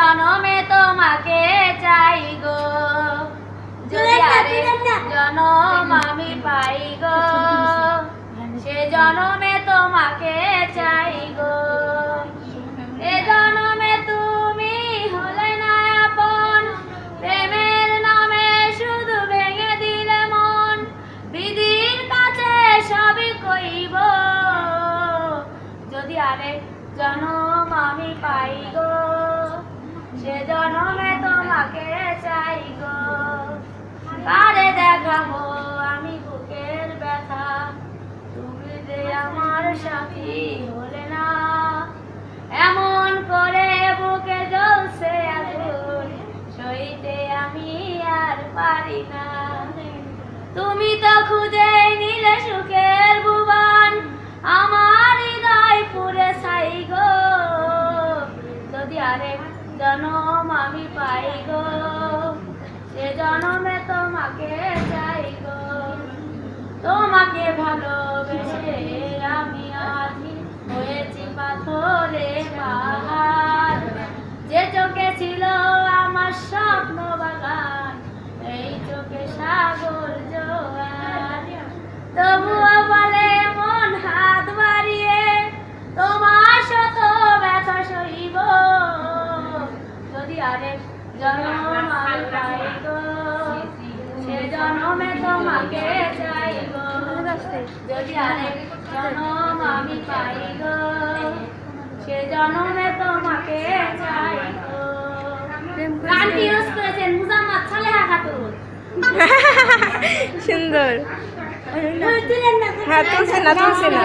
জনমে তোমাকে চাই গো। জনম আমি পাই গো সে জনমে তোমাকে চাই গো। এ জনমে তুমি হলে না আপন প্রেমের নামে শুধু ভেঙে দিলে মন। বিধির কাছে সবই কইব যদি আরেক জনম আমি পাই গো। সে জনমে তোমাকে চাই গো। দেখাবো আমি বুকের ব্যথা। তুমি যে আমার সাথী হলে না। এমন করে বুকে আগুন, সইতে আমি আর পারি না। তুমি তো খুঁজে জনম আমি পাই গো। সে জনমে তোমাকে চাই গো। তোমাকে ভালোবেসে আমি আজি হয়েছি পাথরে পাহাড়। যে চোখে ছিল আমার স্বপ্ন বাগান, এই চোখে সাগর জোয়ার তবুও জন্ম সে জন্মে তোমাকে চাই যদি আরেক জন্ম আমি পাই সে জন্মে তোমাকে চাই গানটি ইউজ করেছেন মুজাম্মাদ সালেহা খাতুন। সুন্দর। হ্যাঁ তুলছে না তুলছে না।